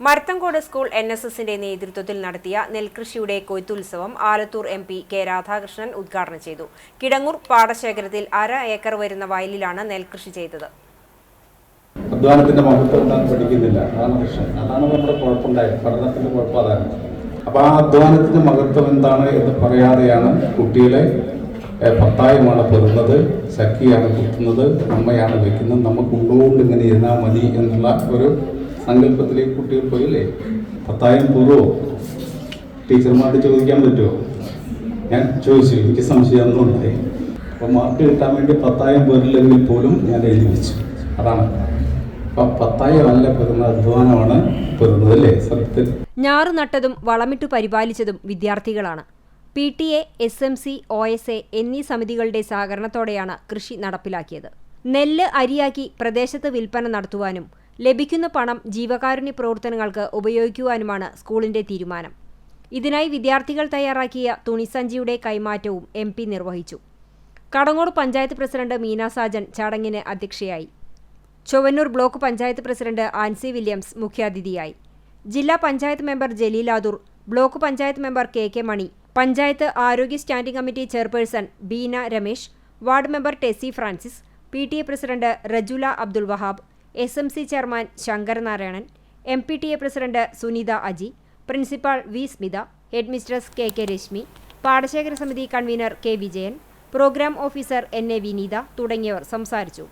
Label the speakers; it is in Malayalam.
Speaker 1: മരത്തങ്കോട് സ്കൂൾ എൻ എസ് എസിന്റെ നേതൃത്വത്തിൽ നടത്തിയ നെൽകൃഷിയുടെ കൊയ്ത്തുത്സവം Alathur M P K Radhakrishnan ഉദ്ഘാടനം ചെയ്തു. കിടങ്ങൂർ പാടശേഖരത്തിൽ അര ഏക്കർ വരുന്ന വയലിലാണ് നെൽകൃഷി ചെയ്തത്.
Speaker 2: അധ്വാനത്തിന്റെ മഹത്വം എന്താണെന്ന് പഠിക്കുന്നില്ല. അതാണ് നമ്മുടെ കുഴപ്പമുണ്ടായത്. പഠനത്തിന്റെ കുഴപ്പം അതാണ്. അപ്പൊ ആ അധ്വാനത്തിന്റെ മഹത്വം എന്താണ് എന്ന് പറയാതെയാണ് പെറുന്നത് സഖിയാണ് കുത്തുന്നത് അമ്മയാണ് നമുക്ക് ഇങ്ങനെ ഇരുന്നാൽ മതി എന്നുള്ള ഒരു സങ്കല്പത്തിലേക്ക് കുട്ടികൾ പോയില്ലേ? പത്തായിരം പൂർവോ ടീച്ചർമാരോട് ചോദിക്കാൻ പറ്റുമോ ഞാൻ ചോദിച്ചു എനിക്ക് സംശയമൊന്നും ഉണ്ടായി അപ്പോൾ മാർക്ക് കിട്ടാൻ വേണ്ടി പത്തായിരം പേരില്ലെങ്കിൽ പോലും ഞാൻ എഴുതി വെച്ചു. അതാണ്. അപ്പം പത്തായിരം അല്ല പെരുന്ന അധ്വാനമാണ് പെരുന്നത് അല്ലേ? സത്യത്തിൽ.
Speaker 1: ഞാറു നട്ടതും വളമിട്ടു പരിപാലിച്ചതും വിദ്യാർത്ഥികളാണ്. P T A S M C O S A എന്നീ സമിതികളുടെ സഹകരണത്തോടെയാണ് കൃഷി നടപ്പിലാക്കിയത്. നെല്ല് അരിയാക്കി പ്രദേശത്ത് വിൽപ്പന നടത്തുവാനും ലഭിക്കുന്ന പണം ജീവകാരുണ്യ പ്രവർത്തനങ്ങൾക്ക് ഉപയോഗിക്കുവാനുമാണ് സ്കൂളിന്റെ തീരുമാനം. ഇതിനായി വിദ്യാർത്ഥികൾ തയ്യാറാക്കിയ തുണിസഞ്ചിയുടെ കൈമാറ്റവും എം പി നിർവഹിച്ചു. കടങ്ങോട് പഞ്ചായത്ത് പ്രസിഡന്റ് മീന സാജൻ ചടങ്ങിന് അധ്യക്ഷയായി. ചൊവ്വന്നൂർ ബ്ലോക്ക് പഞ്ചായത്ത് പ്രസിഡന്റ് ആൻസി വില്യംസ് മുഖ്യാതിഥിയായി. ജില്ലാ panchayat member ജലീലാദൂർ block panchayat member K K Mani panchayat ആരോഗ്യ standing committee chairperson Beena Ramesh ward member Tessy Francis P T A president Rejula Abdul Wahab S M C chairman Sankaranarayanan M P T A president Sunitha Aji principal V Smitha head mistress K K Rashmi പാടശേഖര സമിതി convener K Vijayan programme officer N A Vineetha തുടങ്ങിയവർ സംസാരിച്ചു.